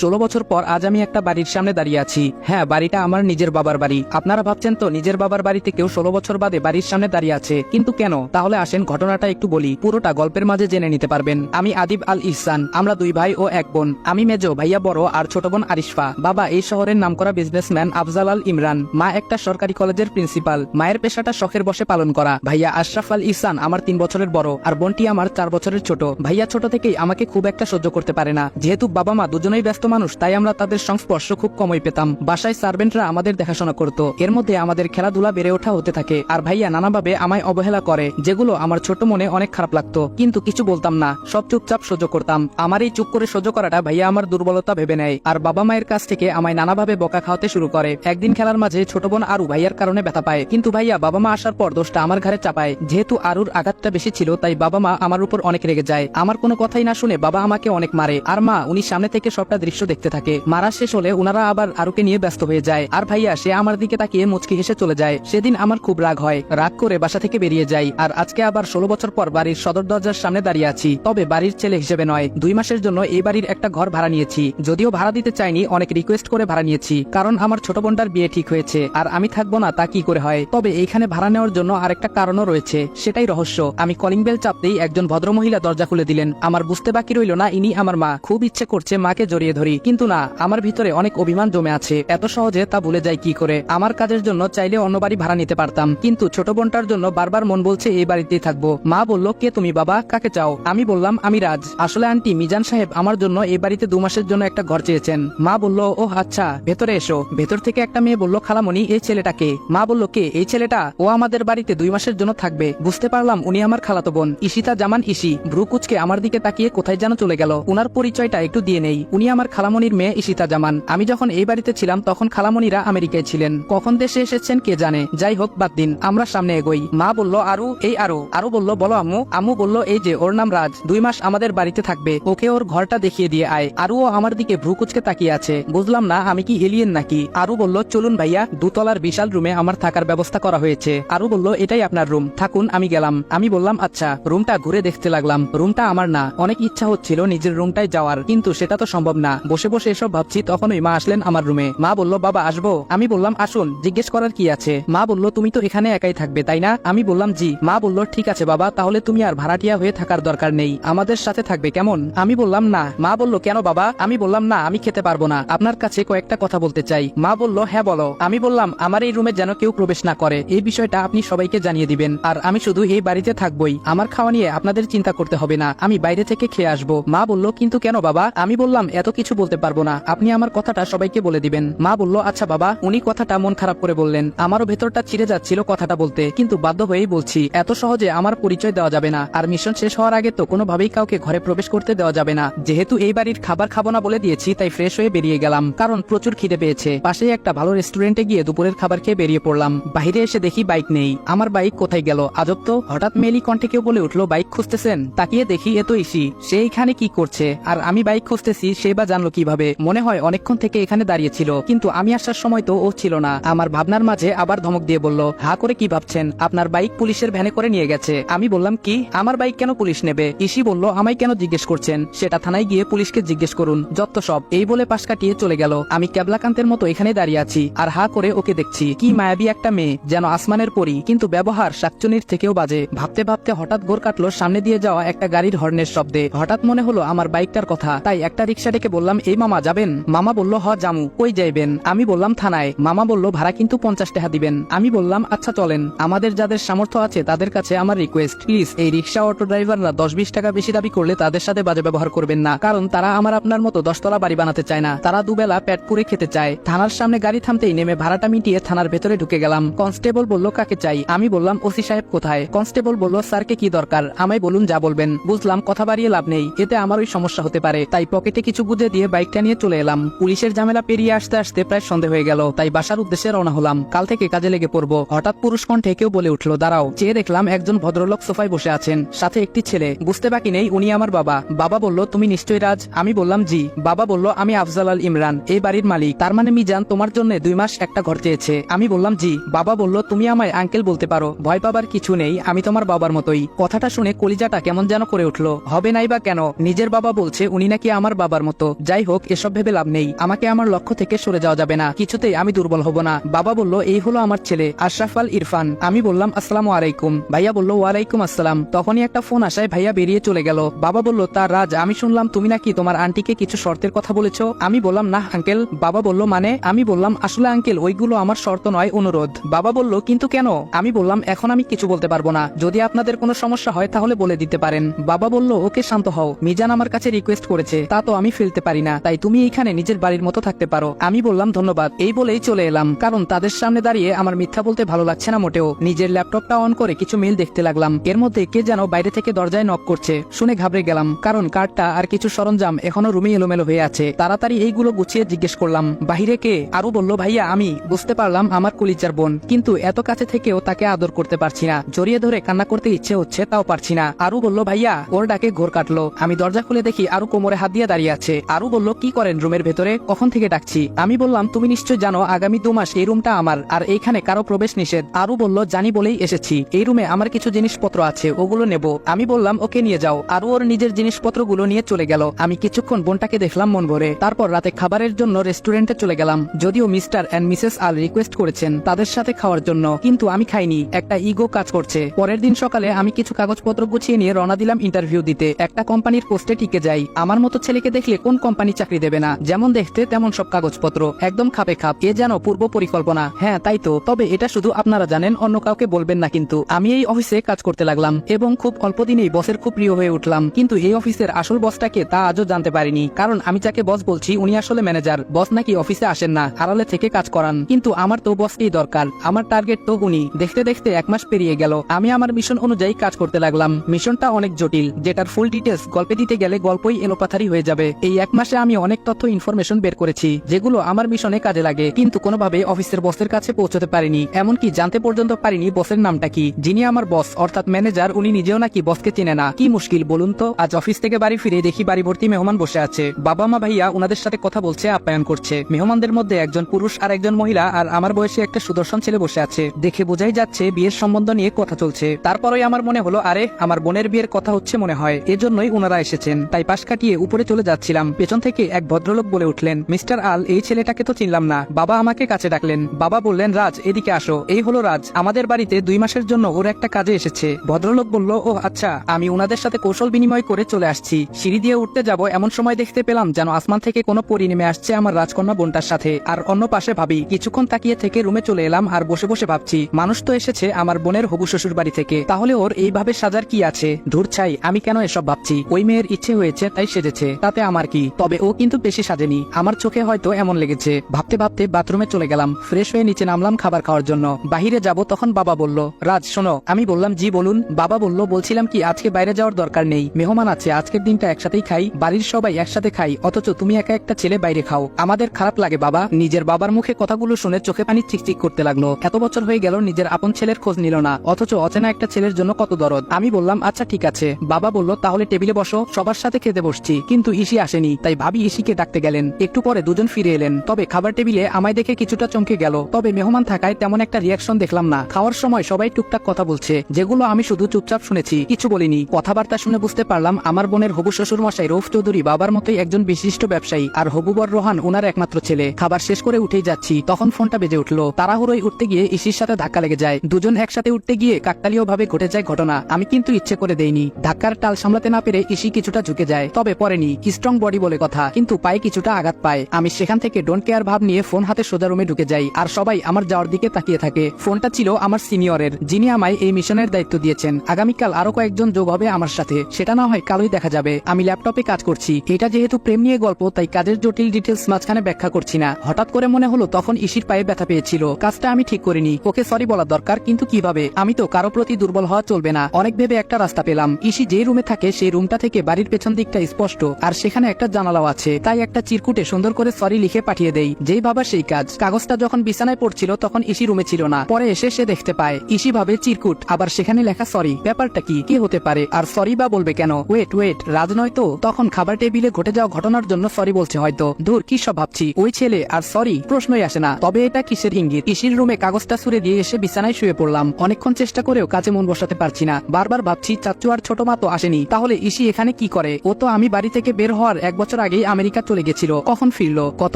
ষোলো বছর পর আজ আমি একটা বাড়ির সামনে দাঁড়িয়ে আছি। হ্যাঁ বাড়িটা আমার নিজের বাবার বাড়ি। আপনারা ভাবছেন তো, নিজের বাবার বাড়িতে কেউ ষোলো বছর বাদে বাড়ির সামনে দাঁড়িয়ে আছে। কিন্তু কেন? তাহলে আসেন, ঘটনাটা একটু বলি। পুরোটা গল্পের মাঝে জেনে নিতে পারবেন। আমি আদিব আল ইহসান, আমরা দুই ভাই ও এক বোন। আমি মেজো, ভাইয়া বড় আর ছোট বোন আরিশফা। বাবা এই শহরের নামকরা বিজনেসম্যান আফজাল আল ইমরান। মা একটা সরকারি কলেজের প্রিন্সিপাল মায়ের পেশাটা শখের বসে পালন করা। ভাইয়া আশরাফ আল ইহসান আমার তিন বছরের বড় আর বোনটি আমার চার বছরের ছোট। ভাইয়া ছোট থেকেই আমাকে খুব একটা সহ্য করতে পারে না। যেহেতু বাবা মা দুজনেই ব্যস্ত মানুষ, তাই আমরা তাদের সংস্পর্শ খুব কমই পেতাম। বাসায় সার্ভেন্টরা আমাদের দেখাশোনা করত। এর মধ্যে আমাদের খেলাধুলা বেড়ে ওঠা হতে থাকে। আর ভাইয়া নানাভাবে আমায় অবহেলা করে, যেগুলো আমার ছোট মনে অনেক খারাপ লাগতো। কিন্তু কিছু বলতাম না, সব চুপচাপ সহ্য করতাম। আমার এই চুপ করে সহ্য করাটা ভাইয়া আমার দুর্বলতা ভেবে নেয়। আর বাবা মায়ের কাছ থেকে আমায় নানাভাবে বকা খাওয়াতে শুরু করে। একদিন খেলার মাঝে ছোট বোন আরু ভাইয়ার কারণে ব্যথা পায়। কিন্তু ভাইয়া বাবা মা আসার পর দোষটা আমার ঘরে চাপায়। যেহেতু আরুর আঘাতটা বেশি ছিল, তাই বাবা মা আমার উপর অনেক রেগে যায়। আমার কোনো কথাই না শুনে বাবা আমাকে অনেক মারে। আর মা, উনি সামনে থেকে সবটা দৃশ্য দেখতে থাকে। মারা শেষ হলে উনারা আবার আরুকে নিয়ে ব্যস্ত হয়ে যায়। আর ভাইয়া, সে আমার দিকে তাকিয়ে মুচকি হেসে চলে যায়। সেদিন আমার খুব রাগ হয়। রাগ করে বাসা থেকে বেরিয়ে যাই। আর আজকে আবার ষোলো বছর পর বাড়ির সদর দরজার সামনে দাঁড়িয়ে আছি। তবে বাড়ির ছেলে হিসেবে নয়। দুই মাসের জন্য এই বাড়ির একটা ঘর ভাড়া নিয়েছি। যদিও ভাড়া দিতে চাইনি, অনেক রিকোয়েস্ট করে ভাড়া নিয়েছি। কারণ আমার ছোট বোনটার বিয়ে ঠিক হয়েছে। আর আমি থাকব না, তা কি করে হয়? তবে এইখানে ভাড়া নেওয়ার জন্য আরেকটা কারণও রয়েছে। সেটাই রহস্য। আমি কলিং বেল চাপতেই একজন ভদ্রমহিলা দরজা খুলে দিলেন। আমার বুঝতে বাকি রইল না, ইনি আমার মা। খুব ইচ্ছে করছে মাকে জড়িয়ে ধরি। কিন্তু না, আমার ভিতরে অনেক অভিমান জমে আছে। এত সহজে তা ভুলে যাই কি করে? আমার কাজের জন্য চাইলে অন্য বাড়ি ভাড়া নিতে পারতাম, কিন্তু ছোট বোনটার জন্য বারবার মন বলছে এই বাড়িতেই থাকব। মা বলল, কে তুমি বাবা? কাকে চাও? আমি বললাম, আমি রাজ। আসলে আন্টি মিজান সাহেব আমার জন্য এই বাড়িতে দু মাসের জন্য একটা ঘর চেয়েছেন। মা বলল ও আচ্ছা ভেতরে এসো। ভেতর থেকে একটা মেয়ে বলল, খালামণি, এই ছেলেটাকে। মা বলল, কে? এই ছেলেটা? ও আমাদের বাড়িতে দুই মাসের জন্য থাকবে। বুঝতে পারলাম, উনি আমার খালাতো বোন। ইশিতা জামান ইসি ব্রু কুচকে আমার দিকে তাকিয়ে কোথায় যেন চলে গেল। উনার পরিচয়টা একটু দিয়ে নেই। উনি আমার খালামণির মেয়ে ইশিতা জামান। আমি যখন এই বাড়িতে ছিলাম, তখন খালামণিরা আমেরিকায় ছিলেন। কখন দেশে এসেছেন কে জানে? যাই হোক, বাদ দিন। আমরা সামনে এগোই। মা বলল, আরু, এই আরও। আরও বলল, বলো আম্মু। আম্মু বলল, এই যে, ওর নাম রাজ। দুই মাস আমাদের বাড়িতে থাকবে। ওকে ওর ঘরটা দেখিয়ে দিয়ে আয়। আরুও আমার দিকে ভ্রু কুচকে তাকিয়ে আছে। বুঝলাম না, আমি কি এলিয়েন নাকি? আরু বলল, চলুন ভাইয়া, দুতলার বিশাল রুমে আমার থাকার ব্যবস্থা করা হয়েছে। আরু বলল, এটাই আপনার রুম। থাকুন, আমি গেলাম। আমি বললাম আচ্ছা। রুমটা ঘুরে দেখতে লাগলাম। রুমটা আমার না। অনেক ইচ্ছা হচ্ছিল নিজের রুমটায় যাওয়ার, কিন্তু সেটা তো সম্ভব না। বসে বসে এসব ভাবছি, তখনই মা আসলেন আমার রুমে। মা বলল, বাবা, আসব। আমি বললাম, আসুন। জিজ্ঞেস করার কি আছে? মা বলল, তুমি তো এখানে একাই থাকবে, তাই না? আমি বললাম, জি। মা বলল, ঠিক আছে বাবা, তাহলে তুমি আর ভাড়াটিয়া হয়ে থাকার দরকার নেই। আমাদের সাথে থাকবে, কেমন? আমি বললাম, না। মা বলল, কেন বাবা? আমি বললাম, না, আমি খেতে পারব না। আপনার কাছে কয়েকটা কথা বলতে চাই। মা বলল হ্যাঁ বলো। আমি বললাম, আমার এই রুমে যেন কেউ প্রবেশ না করে। এই বিষয়টা আপনি সবাইকে জানিয়ে দিবেন। আর আমি শুধু এই বাড়িতে থাকবই। আমার খাওয়া নিয়ে আপনাদের চিন্তা করতে হবে না। আমি বাইরে থেকে খেয়ে আসব। মা বলল, কিন্তু কেন বাবা? আমি বললাম, এত কিছু বলতে পারব না। আপনি আমার কথাটা সবাইকে বলে দিবেন। মা বলল আচ্ছা বাবা। উনি কথাটা মন খারাপ করে বললেন, আমারও ভেতরটা ছিঁড়ে যাচ্ছিল কথাটা বলতে, কিন্তু বাধ্য হয়েই বলছি, এত সহজে আমার পরিচয় দেওয়া যাবে না। আর মিশন শেষ হওয়ার আগে তো কোনোভাবেই কাউকে ঘরে প্রবেশ করতে দেওয়া যাবে না। যেহেতু এই বাড়ির খাবার খাব না বলে দিয়েছি, তাই ফ্রেশ হয়ে বেরিয়ে গেলাম, কারণ প্রচুর খিদে পেয়েছে। পাশেই একটা ভালো রেস্টুরেন্টে গিয়ে দুপুরের খাবার খেয়ে বেরিয়ে পড়লাম। বাইরে এসে দেখি বাইক নেই। আমার বাইক কোথায় গেল? আজব তো, হঠাৎ মেলি কণ্ঠে কেউ বলে উঠল বাইক খুঁজতেছেন? তাকিয়ে দেখি, এ তো ইসি, সে এখানে কি করছে? আর আমি বাইক খুঁজতেছি, সে বা জানলো কীভাবে। মনে হয় অনেকক্ষণ থেকে এখানে দাঁড়িয়ে ছিল কিন্তু আমি আসার সময় তো ও ছিল না। আমার ভাবনার মাঝে আবার ধমক দিয়ে বলল, হা করে কি ভাবছেন? আপনার বাইক পুলিশের ভ্যানে করে নিয়ে গেছে। আমি বললাম, কি? আমার বাইক কেন পুলিশ নেবে? ইসি বলল, আমায় কেন জিজ্ঞেস করছেন? সেটা থানায় গিয়ে পুলিশকে জিজ্ঞেস করুন। যত সব। এই বলে পাশ কাটিয়ে চলে গেল। আমি ক্যাবলাকান্তের মতো এখানে দাঁড়িয়ে আছি, আর হা করে ওকে দেখছি। কি মায়াবী একটা মেয়ে, যেন আসমানের পরি, কিন্তু ব্যবহার শাকচুনির থেকেও বাজে। ভাবতে ভাবতে হঠাৎ গোর কাটলো সামনে দিয়ে যাওয়া একটা গাড়ির হর্নের শব্দে। হঠাৎ মনে হলো আমার বাইকটার কথা, তাই একটা রিক্সা ডেকে বললাম এই মামা যাবেন? মামা বলল, হ জামু কই যাইবেন? আমি বললাম, থানায়। মামা বলল, ভাড়া কিন্তু পঞ্চাশ টাকা দিবেন। আমি বললাম আচ্ছা চলেন। আমাদের যাদের সামর্থ্য আছে, তাদের কাছে আমার রিকোয়েস্ট প্লিজ এই রিক্সা অটো ড্রাইভাররা দশ বিশ টাকা বেশি দাবি করলে তাদের সাথে বাজে ব্যবহার করবেন না। কারণ তারা আমার আপনার মতো দশতলা বাড়ি বানাতে চায় না। তারা দুবেলা পেট পুরে খেতে চায়। থানার সামনে গাড়ি থামতেই নেমে ভাড়াটা মিটিয়ে থানার ভেতরে ঢুকে গেলাম। কনস্টেবল বলল, কাকে চাই? আমি বললাম, ওসি সাহেব কোথায়? কনস্টেবল বলল, স্যারকে কি দরকার? আমায় বলুন, যা বলবেন। বুঝলাম, কথা বাড়িয়ে লাভ নেই। এতে আমার ওই সমস্যা হতে পারে। তাই পকেটে কিছু বুঝে দিয়ে বাইকটা নিয়ে চলে এলাম। পুলিশের ঝামেলা পেরিয়ে আসতে আসতে প্রায় সন্ধে হয়ে গেল। তাই বাসার উদ্দেশ্যে রওনা হলাম। কাল থেকে কাজে লেগে পড়ব। হঠাৎ পুরুষ কণ্ঠে কেউ বলে উঠল, দাঁড়াও। চেয়ে দেখলাম একজন ভদ্রলোক সোফায় বসে আছেন। সাথে একটি ছেলে। বুঝতে বাকি নেই, উনি আমার বাবা। বাবা বলল, তুমি নিশ্চয়ই রাজ? আমি বললাম, জি। বাবা বলল, আমি আফজাল আল ইমরান, এই বাড়ির মালিক। তার মানে মিজান তোমার জন্য দুই মাস একটা ঘর চেয়েছে। আমি বললাম, জি। বাবা বলল, তুমি আমায় আঙ্কেল বলতে পারো। ভয় পাবার কিছু নেই, আমি তোমার বাবার মতোই। কথাটা শুনে কলিজাটা কেমন যেন করে উঠল। হবে নাই বা কেন? নিজের বাবা বলছে, উনি নাকি আমার বাবার মতো। যাই হোক, এসব ভেবে লাভ নেই। আমাকে আমার লক্ষ্য থেকে সরে যাওয়া যাবে না। কিছুতেই আমি দুর্বল হব না। বাবা বলল, এই হলো আমার ছেলে, আশরাফ আল ইরফান। আমি বললাম, আসসালামু আলাইকুম। ভাইয়া বলল, ওয়ালাইকুম আসসালাম। তখনই একটা ফোন আসায় ভাইয়া বেরিয়ে চলে গেল। বাবা বলল তার রাজ, আমি শুনলাম তুমি নাকি তোমার আন্টিকে কিছু শর্তের কথা বলেছ? আমি বললাম, না আঙ্কেল। বাবা বলল মানে? আমি বললাম, আসলে আঙ্কেল, ওইগুলো আমার শর্ত নয়, অনুরোধ। বাবা বলল, কিন্তু কেন? আমি বললাম, এখন আমি কিছু বলতে পারব না। যদি আপনাদের কোনো সমস্যা হয়, তাহলে বলে দিতে পারেন। বাবা বলল, ওকে, শান্ত হও। মিজান আমার কাছে রিকোয়েস্ট করেছে, তা তো আমি ফেলতে পারি না। তাই তুমি এইখানে নিজের বাড়ির মতো থাকতে পারো। আমি বললাম, ধন্যবাদ। এই বলেই চলে এলাম। কারণ তাদের সামনে দাঁড়িয়ে আমার মিথ্যা বলতে ভালো লাগছে না মোটেও। নিজের ল্যাপটপটা অন করে কিছু মেল দেখতে লাগলাম। এর মধ্যে কে যেন বাইরে থেকে দরজায় নক করছে। শুনে ঘাবড়ে গেলাম। কারণ কার্ডটা আর কিছু সরঞ্জাম এখনও রুমে এলোমেলো হয়ে আছে। তাড়াতাড়ি এইগুলো গুছিয়ে জিজ্ঞেস করলাম, বাহিরে কে? আরও বলল, ভাইয়া, আমি। বুঝতে পারলাম, আমার কলিজার বোন। কিন্তু এত কাছে থেকেও তাকে আদর করতে পারছি না। জড়িয়ে ধরে কান্না করতে ইচ্ছে হচ্ছে, তাও পারছি না। আরু বলল, ভাইয়া, ওর ডাকে ঘোর কাটলো। আমি দরজা খুলে দেখি আরও কোমরে হাত দিয়ে দাঁড়িয়ে আছে। আরু বলল, কি করেন রুমের ভেতরে? কখন থেকে ডাকছি? আমি বললাম, তুমি নিশ্চয় জানো, আগামী দু মাস এই রুমটা আমার, আর এইখানে কারও প্রবেশ নিষেধ। আরু বলল, জানি বলেই এসেছি, এই রুমে আমার কিছু জিনিসপত্র আছে, ওগুলো নেব। আমি বললাম, ওকে নিয়ে যাও। আরু ওর নিজের জিনিসপত্রগুলো নিয়ে চলে গেল। আমি কিছুক্ষণ বোনটাকে দেখলাম মন ভরে। তারপর রাতে খাবারের জন্য রেস্টুরেন্টে চলে গেলাম, যদিও Mr and Mrs Al request করেছেন তাদের সাথে খাওয়ার জন্য, কিন্তু আমি খাইনি। একটা ইগো কাজ করছে। পরের দিন সকালে আমি কিছু কাগজপত্র গুছিয়ে নিয়ে রওনা দিলাম ইন্টারভিউ দিতে। একটা কোম্পানির পোস্টে টিকে যাই। আমার মতো ছেলেকে দেখলে কোন কোম্পানি চাকরি দেবে না। যেমন দেখতে, তেমন সব কাগজপত্র। একদম খাপে খাপ। এ যেন পূর্ব পরিকল্পনা। হ্যাঁ তাই তো। তবে এটা শুধু আপনারা জানেন, অন্য কাউকে বলবেন না কিন্তু। আমি এই অফিসে কাজ করতে লাগলাম এবং খুব অল্প দিনেই বসের খুব প্রিয় হয়ে উঠলাম। কিন্তু এই অফিসের আসল বসটাকে তা আজও জানতে পারিনি। কারণ আমি যাকে বস বলছি, উনি আসলে ম্যানেজার। বস নাকি অফিসে আসেন না, আড়ালে থেকে কাজ করান। কিন্তু আমার তো বসকেই দরকার। আমার টার্গেট তো উনি। দেখতে দেখতে এক মাস পেরিয়ে গেল। আমি আমার মিশন অনুযায়ী কাজ করতে লাগলাম। মিশনটা অনেক জটিল। যেটার ফুল ডিটেলস গল্পে দিতে গেলে গল্পই এলোপাথারি হয়ে যাবে। এই এক মাসে আমি অনেক তথ্য ইনফরমেশন বের করেছি, যেগুলো আমার মিশনে কাজে লাগে, কিন্তু কোনোভাবে অফিসের বসের কাছে পৌঁছতে পারিনি, এমনকি জানতে পর্যন্ত পারিনি বসের নামটা কি। যিনি আমার বস অর্থাৎ ম্যানেজার উনি নিজেও নাকি বসকে চেনে না। কি মুশকিল বলুন তো, আজ অফিস থেকে বাড়ি ফিরে দেখি বাড়ি ভর্তি মেহমান বসে আছে। বাবা মা ভাইয়া উনাদের সাথে কথা বলছে, আপ্যায়ন করছে। মেহমানদের মধ্যে একজন পুরুষ আর একজন মহিলা, আর আমার বয়সে একটা সুদর্শন ছেলে বসে আছে। দেখে বোঝাই যাচ্ছে, বিয়ের সম্বন্ধ নিয়ে কথা চলছে। তারপরেই আমার মনে হলো, আরে, আমার বোনের বিয়ের কথা হচ্ছে মনে হয়, এজন্যই উনারা এসেছেন। তাই পাশ কাটিয়ে উপরে চলে যাচ্ছিলাম পেছন থেকে এক ভদ্রলোক বলে উঠলেন, মিস্টার আল, এই ছেলেটাকে তো চিনলাম না। বাবা আমাকে কাছে ডাকলেন। বাবা বললেন, রাজ, এদিকে আসো। এই হলো রাজ। আমাদের বাড়িতে দুই মাসের জন্য ওর একটা কাজে এসেছে। ভদ্রলোক বলল ও আচ্ছা। আমি উনাদের সাথে কৌশল বিনিময় করে চলে আসছি। সিঁড়ি দিয়ে উঠতে যাব, এমন সময় দেখতে পেলাম যেন আসমান থেকে কোনো পরি নেমে আসছে আমার রাজকন্যা বোনটার সাথে। আর অন্য পাশে ভাবি, কিছুক্ষণ তাকিয়ে থেকে রুমে চলে এলাম আর বসে বসে ভাবছি, মানুষ তো এসেছে আমার বোনের হবু শ্বশুর বাড়ি থেকে। তাহলে ওর এইভাবে সাজার কি আছে? ধূর ছাই, আমি কেন এসব ভাবছি? ওই মেয়ের ইচ্ছে হয়েছে, তাই সেজেছে। তাতে আমার কি তবে ও কিন্তু বেশি সাজেনি। আমার চোখে হয়তো এমন লেগেছে। ভাবতে ভাবতে বাথরুমে চলে গেলাম। ফ্রেশ হয়ে নিচে নামলাম খাবার খাওয়ার জন্য। বাহিরে যাব তখন বাবা বলল, রাজ, শোনো, আমি বললাম, জি, বলুন। বাবা বলল, বলছিলাম কি, আজকে বাইরে যাওয়ার দরকার নেই। মেহমান আছে, আজকের দিনটা একসাথেই খাই। বাড়ির সবাই একসাথে খাই। অথচ তুমি একা একটা ছেলে বাইরে খাও। আমাদের খারাপ লাগে, বাবা। নিজের বাবার মুখে কথাগুলো শুনে চোখে পানি চিকচিক করতে লাগল। এত বছর হয়ে গেল নিজের আপন ছেলের খোঁজ নিল না। অথচ অচেনা একটা ছেলের জন্য কত দরদ। আমি বললাম আচ্ছা ঠিক আছে। বাবা বলল, তাহলে টেবিলে বসো, সবার সাথে খেতে বসছি। কিন্তু ইসি আসেনি তাই ভাবি ইসিকে ডাকতে গেলেন। একটু পরে দুজন ফিরে এলেন। তবে খাবার টেবিলে আমায় দেখে কিছুটা চমকে গেল। তবে মেহমান থাকায় তেমন একটা রিয়াকশন দেখলাম না। খাওয়ার সময় সবাই টুকটাক কথা বলছে। যেগুলো আমি শুধু চুপচাপ শুনেছি, কিছু বলিনি। কথাবার্তা শুনে বুঝতে পারলাম আমার বোনের হবু শ্বশুর মশাই রৌফ চৌধুরী বাবার মতোই একজন বিশিষ্ট ব্যবসায়ী। আর হবুবর রোহান ওনার একমাত্র ছেলে। খাবার শেষ করে উঠেই যাচ্ছি। তখন ফোনটা বেজে উঠল। তাড়াহুড়োই উঠতে গিয়ে ইসির সাথে ধাক্কা লেগে যায়। দুজন একসাথে উঠতে গিয়ে কাকতালীয় ভাবে ঘটে যায় ঘটনা। আমি কিন্তু ইচ্ছে করে দেইনি। ধাক্কার টাল সামলাতে না পেরে ইসি কিছুটা ঝুঁকে যায়। তবে পরেনি স্ট্রং বডি বলে কথা, কিন্তু পায়ে কিছুটা আঘাত পায়। আমি সেখান থেকে ডোন্ট কেয়ার ভাব নিয়ে ফোন হাতে সোজা রুমে ঢুকে যাই, আর সবাই আমার যাওয়ার দিকে তাকিয়ে থাকে। ফোনটা ছিল আমার সিনিয়রের যিনি আমায় এই মিশনের দায়িত্ব দিয়েছেন। আগামীকাল আরও কয়েকজন যোগ হবে আমার সাথে, সেটা না হয় কালোই দেখা যাবে। আমি ল্যাপটপে কাজ করছি। এটা যেহেতু প্রেম নিয়ে গল্প, তাই কাজের জটিল ডিটেলস মাঝখানে ব্যাখ্যা করছি না। হঠাৎ করে মনে হলো তখন ইসির পায়ে ব্যথা পেয়েছিল। কাজটা আমি ঠিক করিনি। ওকে সরি বলা দরকার, কিন্তু কীভাবে? আমি তো কারও প্রতি দুর্বল হওয়া চলবে না। অনেক ভেবে একটা রাস্তা পেলাম। ইসি যে রুমে থাকে, সেই রুমটা থেকে বাড়ির পেছন দিকটা স্পষ্ট, আর সেখানে একটা জানালাও আছে। তাই একটা চিরকুটে সুন্দর করে সরি লিখে পাঠিয়ে দেই। যেই ভাবা সেই কাজ। কাগজটা যখন বিছানায় পড়ছিল তখন ইসি রুমে ছিল না। পরে এসে সে দেখতে পায়। ইসি ভাবে চিরকুট। আবার সেখানে লেখা সরি ব্যাপারটা কি? কি হতে পারে? আর সরি বা বলবে কেন? ওয়েট ওয়েট রাজ নয় তো? তখন খাবার টেবিলে ঘটে যাওয়া ঘটনার জন্য সরি বলছে হয়তো। দূর কি সব ভাবছি? ওই ছেলে আর সরি প্রশ্নই আসে না। তবে এটা কিসের ইঙ্গিত? ইসির রুমে কাগজটা সুরে দিয়ে এসে বিছানায় শুয়ে পড়লাম। অনেকক্ষণ চেষ্টা করেও কাজে মন বসাতে পারছি না। বারবার ভাবছি চাচ্চু আর ছোট মা তো আসেনি। তাহলে ইসি এখানে কি করে? ও তো আমি বাড়ি থেকে বের হওয়ার এক বছর বছর আগেই আমেরিকা চলে গেছিল, কখন ফিরলো? গত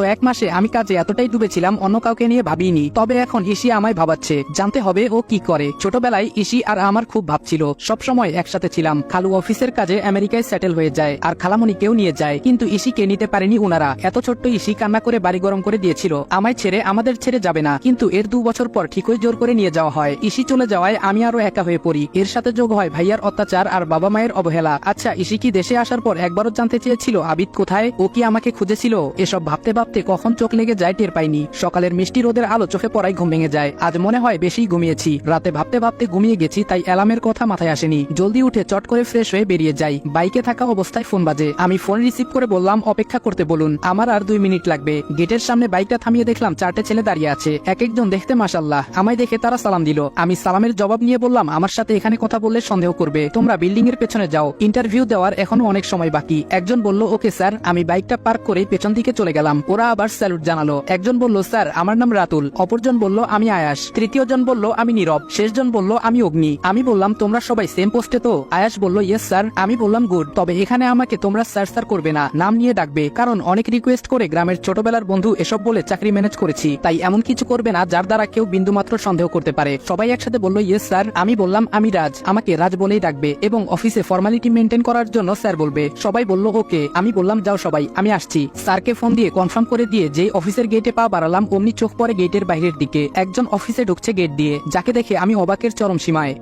এক মাসে আমি কাজে এতটাই ডুবেছিলাম, অন্য কাউকে নিয়ে ভাবিনি। তবে এখন ইসি আমায় ভাবাচ্ছে, জানতে হবে ও কি করে। ছোটবেলায় ইসি আর আমার খুব ভাবছিল, সবসময় একসাথে ছিলাম। খালু অফিসের কাজে আমেরিকায় সেটেল হয়ে যায়, আর খালামণিকেও নিয়ে যায়। কিন্তু ইসিকে নিতে পারেনি উনারা। এত ছোট্ট ইসি কান্না করে বাড়ি গরম করে দিয়েছিল, আমায় ছেড়ে আমাদের ছেড়ে যাবে না। কিন্তু এর দু বছর পর ঠিকই জোর করে নিয়ে যাওয়া হয়। ইসি চলে যাওয়ায় আমি আরও একা হয়ে পড়ি। এর সাথে যোগ হয় ভাইয়ার অত্যাচার আর বাবা মায়ের অবহেলা। আচ্ছা ইসি কি দেশে আসার পর একবারও জানতে চেয়েছিল আবিদ কোথায়? ও কি আমাকে খুঁজেছিল? এসব ভাবতে ভাবতে কখন চোখ লেগে যায় টের পাইনি। সকালের মিষ্টি রোদের আলো চোখে পড়াই ঘুম ভেঙে যায়। আজ মনে হয় বেশি ঘুমিয়েছি। রাতে ভাবতে ভাবতে ঘুমিয়ে গেছি, তাই অ্যালার্মের কথা মাথায় আসেনি। জলদি উঠে চট করে ফ্রেশ হয়ে বেরিয়ে যাই। বাইকে থাকা অবস্থায় ফোন বাজে। আমি ফোন রিসিভ করে বললাম, অপেক্ষা করতে বলুন। আমার আর দুই মিনিট লাগবে। গেটের সামনে বাইকটা থামিয়ে দেখলাম চারটে ছেলে দাঁড়িয়ে আছে। এক একজন দেখতে মাসাল্লাহ আমায় দেখে তারা সালাম দিল। আমি সালামের জবাব নিয়ে বললাম, আমার সাথে এখানে কথা বললে সন্দেহ করবে। তোমরা বিল্ডিং এর পেছনে যাও। ইন্টারভিউ দেওয়ার এখনও অনেক সময় বাকি। একজন বলল, ওকে স্যার আমি বাইকটা পার্ক করে পেছন দিকে চলে গেলাম। ওরা আবার স্যালুট জানালো। একজন বলল, স্যার, আমার নাম রাতুল। অপরজন বলল, আমি আয়াস। তৃতীয় জন বলল, আমি নীরব। শেষজন বলল, আমি অগ্নি। আমি বললাম, তোমরা সবাই সেম পোস্টে তো? আয়াস বলল, ইয়েস, স্যার। আমি বললাম, গুড। তবে এখানে আমাকে তোমরা স্যার স্যার করবে না। নাম নিয়ে ডাকবে। কারণ অনেক রিকোয়েস্ট করে গ্রামের ছোটবেলার বন্ধু এসব বলে চাকরি ম্যানেজ করেছি। তাই এমন কিছু করবে না যার দ্বারা কেউ বিন্দুমাত্র সন্দেহ করতে পারে। সবাই একসাথে বলল, ইয়েস, স্যার। আমি বললাম, আমি রাজ। আমাকে রাজ বলেই ডাকবে এবং অফিসে ফর্মালিটি মেনটেন করার জন্য স্যার বলবে। সবাই বলল, ওকে। আমি বললাম যাও সবাই, আমি আসছি। স্যারকে ফোন দিয়ে কনফার্ম করে দিয়ে যে অফিসের গেটে পা বাড়ালাম, অমনি চোখ পরে গেটের বাইরের দিকে। একজন অফিসে ঢুকছে গেট দিয়ে। যাকে দেখে আমি অবাকের চরম সীমায়।